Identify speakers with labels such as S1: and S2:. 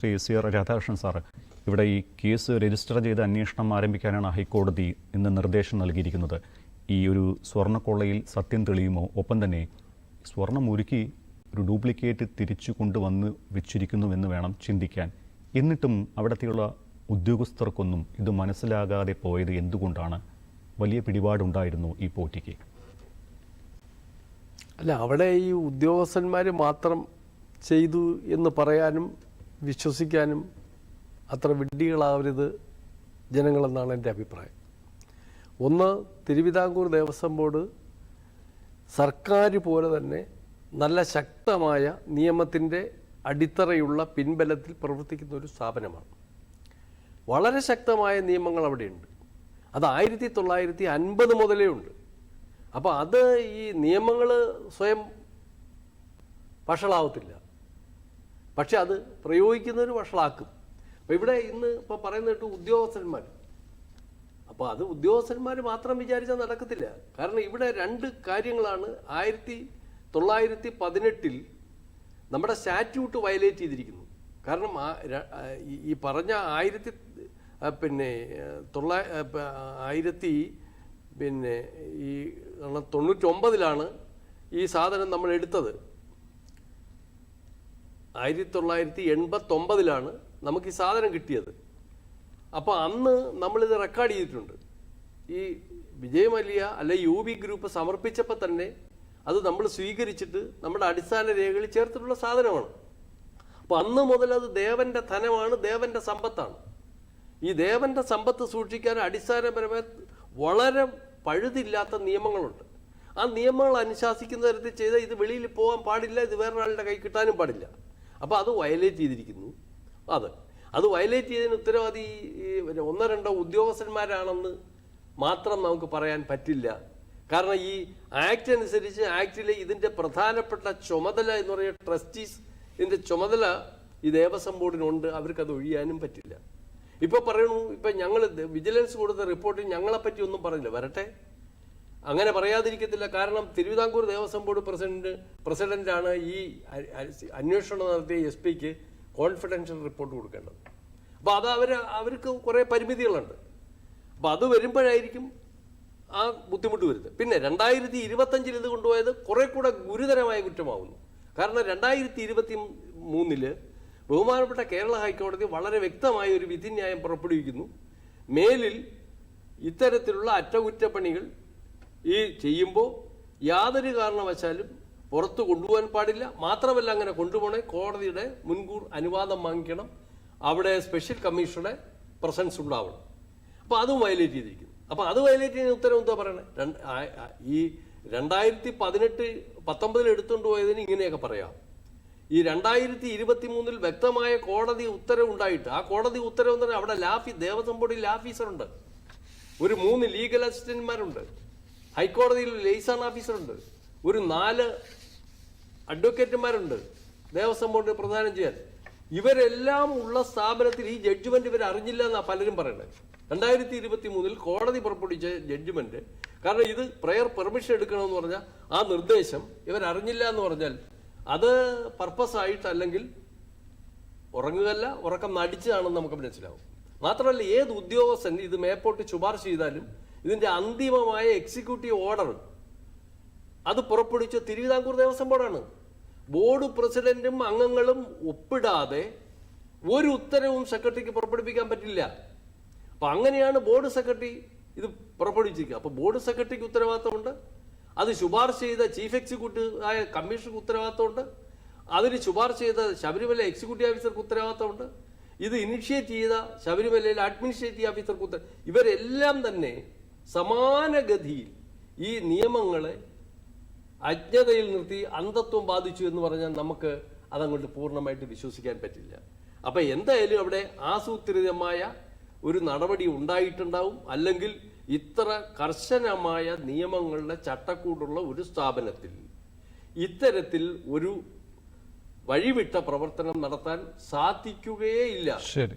S1: Shri C R Radhakrishnan sir ഇവിടെ ഈ case register ചെയ്ത് അന്വേഷണം ആരംഭിക്കാനാണ് ഹൈക്കോടതി ഇന്ന് നിർദ്ദേശം നൽകിയിരിക്കുന്നത്. ഈ ഒരു സ്വർണക്കൊള്ളയിൽ സത്യം തെളിയുമോ? ഒപ്പം തന്നെ സ്വർണം ഒരുക്കി ഒരു ഡ്യൂപ്ലിക്കേറ്റ് തിരിച്ചു കൊണ്ടുവന്ന് വെച്ചിരിക്കുന്നുവെന്ന് വേണം ചിന്തിക്കാൻ. എന്നിട്ടും അവിടത്തെയുള്ള ഉദ്യോഗസ്ഥർക്കൊന്നും ഇത് മനസ്സിലാകാതെ പോയത് എന്തുകൊണ്ടാണ്? വലിയ പിടിപാടുണ്ടായിരുന്നു ഈ പോറ്റിക്ക്.
S2: അല്ല അവിടെ ഈ ഉദ്യോഗസ്ഥന്മാർ മാത്രം ചെയ്തു എന്ന് പറയാനും വിശ്വസിക്കാനും അത്ര വിഡ്ഢികളാവരുത് ജനങ്ങളെന്നാണ് എന്റെ അഭിപ്രായം. ഒന്ന് തിരുവിതാംകൂർ ദേവസ്വം ബോർഡ് സർക്കാർ പോലെ തന്നെ നല്ല ശക്തമായ നിയമത്തിന്റെ അടിത്തറയുള്ള പിൻബലത്തിൽ പ്രവർത്തിക്കുന്ന ഒരു സ്ഥാപനമാണ്. വളരെ ശക്തമായ നിയമങ്ങൾ അവിടെയുണ്ട്. അത് ആയിരത്തി തൊള്ളായിരത്തി അൻപത് മുതലേ ഉണ്ട്. അപ്പോൾ അത് ഈ നിയമങ്ങൾ സ്വയം വഷളാവത്തില്ല. പക്ഷെ അത് പ്രയോഗിക്കുന്നവർ വഷളാക്കും. അപ്പോൾ ഇവിടെ ഇന്ന് ഇപ്പോൾ പറയുന്ന ഉദ്യോഗസ്ഥന്മാർ അപ്പോൾ അത് ഉദ്യോഗസ്ഥന്മാർ മാത്രം വിചാരിച്ചാൽ നടക്കത്തില്ല. കാരണം ഇവിടെ രണ്ട് കാര്യങ്ങളാണ് ആയിരത്തി തൊള്ളായിരത്തി പതിനെട്ടിൽ നമ്മുടെ സ്റ്റാറ്റ്യൂട്ട് വയലേറ്റ് ചെയ്തിരിക്കുന്നു. കാരണം ഈ- പറഞ്ഞ ആയിരത്തി പിന്നെ തൊള്ളാ ആയിരത്തി പിന്നെ ഈ തൊണ്ണൂറ്റൊമ്പതിലാണ് ഈ സാധനം നമ്മൾ എടുത്തത്. ആയിരത്തി തൊള്ളായിരത്തി എൺപത്തൊമ്പതിലാണ് നമുക്ക് ഈ സാധനം കിട്ടിയത്. അപ്പോൾ അന്ന് നമ്മളിത് റെക്കോർഡ് ചെയ്തിട്ടുണ്ട്. ഈ വിജയ് മല്യ അല്ലെ യു ബി ഗ്രൂപ്പ് സമർപ്പിച്ചപ്പോൾ തന്നെ അത് നമ്മൾ സ്വീകരിച്ചിട്ട് നമ്മുടെ അടിസ്ഥാന രേഖകളിൽ ചേർത്തിട്ടുള്ള സാധനമാണ്. അപ്പോൾ അന്ന് മുതൽ അത് ദേവന്റെ ധനമാണ് ദേവന്റെ സമ്പത്താണ്. ഈ ദേവന്റെ സമ്പത്ത് സൂക്ഷിക്കാൻ അടിസ്ഥാനപരമായി വളരെ പഴുതില്ലാത്ത നിയമങ്ങളുണ്ട്. ആ നിയമങ്ങൾ അനുശാസിക്കുന്ന തരത്തിൽ ചെയ്താൽ ഇത് വെളിയിൽ പോകാൻ പാടില്ല ഇത് വേറൊരാളുടെ കൈ കിട്ടാനും പാടില്ല. അപ്പോൾ അത് വയലേറ്റ് ചെയ്തിരിക്കുന്നു. അത് അത് വയലേറ്റ് ചെയ്തതിന് ഉത്തരവാദി ഒന്നോ രണ്ടോ ഉദ്യോഗസ്ഥന്മാരാണെന്ന് മാത്രം നമുക്ക് പറയാൻ പറ്റില്ല. കാരണം ഈ ആക്ട് അനുസരിച്ച് ആക്ടിലെ ഇതിന്റെ പ്രധാനപ്പെട്ട ചുമതല എന്ന് പറയുന്ന ട്രസ്റ്റീസ് ഇതിന്റെ ചുമതല ഈ ദേവസ്വം ബോർഡിനുണ്ട്. അവർക്കത് ഒഴിയാനും പറ്റില്ല. ഇപ്പോൾ പറയണു ഇപ്പം ഞങ്ങൾ വിജിലൻസ് കൊടുത്ത റിപ്പോർട്ടിൽ ഞങ്ങളെപ്പറ്റി ഒന്നും പറഞ്ഞില്ല. വരട്ടെ. അങ്ങനെ പറയാതിരിക്കത്തില്ല. കാരണം തിരുവിതാംകൂർ ദേവസ്വം ബോർഡ് പ്രസിഡന്റ് പ്രസിഡന്റാണ് ഈ അന്വേഷണം നടത്തിയ എസ് പിക്ക് കോൺഫിഡൻഷ്യൽ റിപ്പോർട്ട് കൊടുക്കേണ്ടത്. അപ്പോൾ അത് അവർ അവർക്ക് കുറേ പരിമിതികളുണ്ട്. അപ്പോൾ അത് വരുമ്പോഴായിരിക്കും ആ ബുദ്ധിമുട്ട് വരുന്നത്. പിന്നെ രണ്ടായിരത്തി ഇരുപത്തഞ്ചിൽ ഇത് കൊണ്ടുപോയത് കുറെ കൂടെ ഗുരുതരമായ കുറ്റമാവുന്നു. കാരണം രണ്ടായിരത്തി ഇരുപത്തി മൂന്നിൽ ബഹുമാനപ്പെട്ട കേരള ഹൈക്കോടതി വളരെ വ്യക്തമായ ഒരു വിധിന്യായം പുറപ്പെടുവിക്കുന്നു. മേലിൽ ഇത്തരത്തിലുള്ള അറ്റകുറ്റപ്പണികൾ ഈ ചെയ്യുമ്പോൾ യാതൊരു കാരണവശാലും പുറത്ത് കൊണ്ടുപോകാൻ പാടില്ല. മാത്രമല്ല അങ്ങനെ കൊണ്ടുപോകണേ കോടതിയുടെ മുൻകൂർ അനുവാദം വാങ്ങിക്കണം. അവിടെ സ്പെഷ്യൽ കമ്മീഷണറുടെ പ്രസൻസ് ഉണ്ടാവണം. അപ്പോൾ അതും വയലേറ്റ് ചെയ്തിരിക്കുന്നു. അപ്പോൾ അത് വയലേറ്റ് ചെയ്യുന്ന ഉത്തരം എന്താ പറയണേ? രണ്ട് ഈ രണ്ടായിരത്തി പതിനെട്ട് പത്തൊമ്പതിൽ എടുത്തുകൊണ്ട് പോയതിന് ഇങ്ങനെയൊക്കെ പറയാം. ഈ രണ്ടായിരത്തി ഇരുപത്തി മൂന്നിൽ വ്യക്തമായ കോടതി ഉത്തരവുണ്ടായിട്ട് ആ കോടതി ഉത്തരവ് എന്ന് പറഞ്ഞാൽ അവിടെ ലാഫി ദേവസ്വം ബോർഡിൽ ലാഫീസറുണ്ട് ഒരു മൂന്ന് ലീഗൽ അസിസ്റ്റന്റ്മാരുണ്ട് ഹൈക്കോടതിയിൽ ലെയ്സാൺ ഓഫീസറുണ്ട്. ഒരു നാല് അഡ്വക്കേറ്റുമാരുണ്ട്. ദേവസ്വം ബോർഡിന് പ്രധാനം ചെയ്യാൻ. ഇവരെല്ലാം ഉള്ള സ്ഥാപനത്തിൽ ഈ ജഡ്ജ്മെന്റ് ഇവർ അറിഞ്ഞില്ല എന്നാ പലരും പറയുന്നത് രണ്ടായിരത്തി ഇരുപത്തി മൂന്നിൽ കോടതി പുറപ്പെടുവിച്ച ജഡ്ജ്മെന്റ് കാരണം ഇത് പ്രയർ പെർമിഷൻ എടുക്കണമെന്ന് പറഞ്ഞാൽ ആ നിർദ്ദേശം ഇവർ അറിഞ്ഞില്ല എന്ന് പറഞ്ഞാൽ അത് പർപ്പസ് ആയിട്ട് അല്ലെങ്കിൽ ഉറങ്ങുകല്ല ഉറക്കം നടിച്ചതാണെന്ന് നമുക്ക് മനസ്സിലാവും. മാത്രമല്ല ഏത് ഉദ്യോഗസ്ഥൻ ഇത് മേപ്പോട്ട് ശുപാർശ ചെയ്താലും ഇതിന്റെ അന്തിമമായ എക്സിക്യൂട്ടീവ് ഓർഡർ അത് പുറപ്പെടുവിച്ച തിരുവിതാംകൂർ ദേവസ്വം ബോർഡാണ്. ബോർഡ് പ്രസിഡന്റും അംഗങ്ങളും ഒപ്പിടാതെ ഒരു ഉത്തരവും സെക്രട്ടറിക്ക് പുറപ്പെടുവിക്കാൻ പറ്റില്ല. അപ്പൊ അങ്ങനെയാണ് ബോർഡ് സെക്രട്ടറി ഇത് പുറപ്പെടുവിച്ചിരിക്കുക. അപ്പൊ ബോർഡ് സെക്രട്ടറിക്ക് ഉത്തരവാദിത്തമുണ്ട്. അത് ശുപാർശ ചെയ്ത ചീഫ് എക്സിക്യൂട്ടീവ് ആയ കമ്മീഷണർക്ക് ഉത്തരവാദിത്തമുണ്ട്. അതിന് ശുപാർശ ചെയ്ത ശബരിമല എക്സിക്യൂട്ടീവ് ഓഫീസർക്ക് ഉത്തരവാദിത്തമുണ്ട്. ഇത് ഇനിഷ്യേറ്റ് ചെയ്ത ശബരിമലയിലെ അഡ്മിനിസ്ട്രേറ്റീവ് ഓഫീസർക്ക് ഉത്തര ഇവരെല്ലാം തന്നെ സമാനഗതിയിൽ ഈ നിയമങ്ങളെ അജ്ഞതയിൽ നിർത്തി അന്ധത്വം ബാധിച്ചു എന്ന് പറഞ്ഞാൽ നമുക്ക് അതങ്ങോട്ട് പൂർണമായിട്ട് വിശ്വസിക്കാൻ പറ്റില്ല. അപ്പം എന്തായാലും അവിടെ ആസൂത്രിതമായ ഒരു നടപടി ഉണ്ടായിട്ടുണ്ടാവും. അല്ലെങ്കിൽ ഇത്ര കർശനമായ നിയമങ്ങളുടെ ചട്ടക്കൂടുള്ള ഒരു സ്ഥാപനത്തിൽ ഇത്തരത്തിൽ ഒരു വഴിവിട്ട പ്രവർത്തനം നടത്താൻ സാധിക്കുകയേ ഇല്ല.
S1: ശരി.